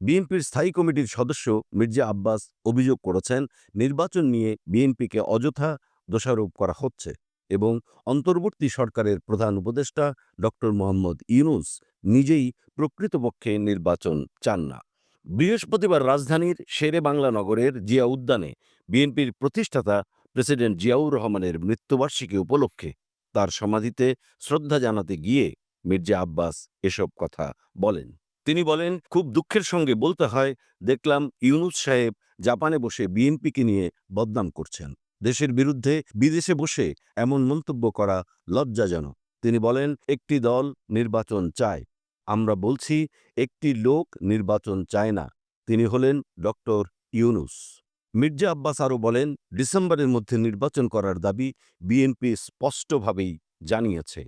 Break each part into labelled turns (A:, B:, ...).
A: বিএনপির স্থায়ী কমিটির সদস্য মির্জা আব্বাস অভিযোগ করেছেন, নির্বাচন নিয়ে বিএনপিকে অযথা দোষারোপ করা হচ্ছে এবং অন্তর্বর্তী সরকারের প্রধান উপদেষ্টা ডক্টর মোহাম্মদ ইউনুস নিজেই প্রকৃতপক্ষে নির্বাচন চান না। বৃহস্পতিবার রাজধানীর শেরে বাংলা নগরের জিয়া উদ্যানে বিএনপির প্রতিষ্ঠাতা প্রেসিডেন্ট জিয়াউর রহমানের মৃত্যুবার্ষিকী উপলক্ষে তার সমাধিতে শ্রদ্ধা জানাতে গিয়ে মির্জা আব্বাস এসব কথা বলেন। তিনি বলেন, খুব দুঃখের সঙ্গে বলতে হয়, দেখলাম ইউনুস সাহেব জাপানে বসে বিএনপিকে নিয়ে বদনাম করছেন। দেশের বিরুদ্ধে বিদেশে বসে এমন মন্তব্য করা লজ্জাজনক। তিনি বলেন, একটি দল নির্বাচন চায়। আমরা বলছি, একটি লোক নির্বাচন চায় না। তিনি হলেন ডক্টর ইউনুস। মির্জা আব্বাস আরও বলেন, ডিসেম্বরের মধ্যে নির্বাচন করার দাবি বিএনপি স্পষ্টভাবেই জানিয়েছে।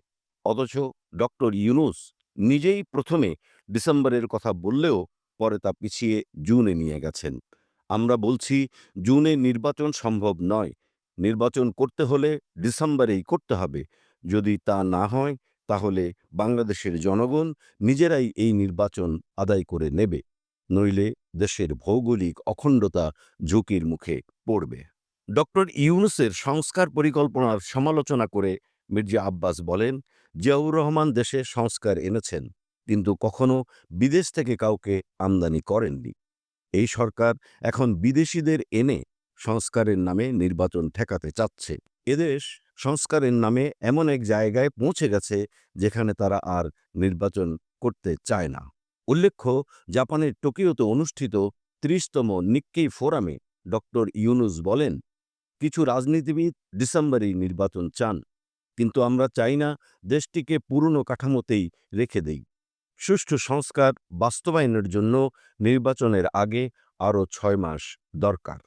A: অথচ ডক্টর ইউনুস নিজেই প্রথমে ডিসেম্বরের কথা বললেও পরে তা পিছিয়ে জুনে নিয়ে গেছেন। আমরা বলছি, জুনে নির্বাচন সম্ভব নয়। নির্বাচন করতে হলে ডিসেম্বরেই করতে হবে। যদি তা না হয়, তাহলে বাংলাদেশের জনগণ নিজেরাই এই নির্বাচন আদায় করে নেবে। নইলে দেশের ভৌগোলিক অখণ্ডতা ঝুঁকির মুখে পড়বে। ডক্টর ইউনুসের সংস্কার পরিকল্পনার সমালোচনা করে মির্জা আব্বাস বলেন জিয়াউর রহমান দেশে সংস্কার এনেছেন, কিন্তু কখনো বিদেশ থেকে কাউকে আমদানি করেননি। এই সরকার এখন বিদেশিদের এনে সংস্কারের নামে নির্বাচন ঠেকাতে চাচ্ছে। এদেশ সংস্কারের নামে এমন এক জায়গায় পৌঁছে গেছে, যেখানে তারা আর নির্বাচন করতে চায় না। উল্লেখ্য, জাপানের টোকিওতে অনুষ্ঠিত ত্রিশতম নিক্কেই ফোরামে ডক্টর ইউনুস বলেন, কিছু রাজনীতিবিদ ডিসেম্বরেই নির্বাচন চান। কিন্তু আমরা চাই না দেশটিকে পুরনো কাঠামোতেই রেখে দেই। সুষ্ঠু সংস্কার বাস্তবায়নের জন্য নির্বাচনের আগে আরও ছয় মাস দরকার।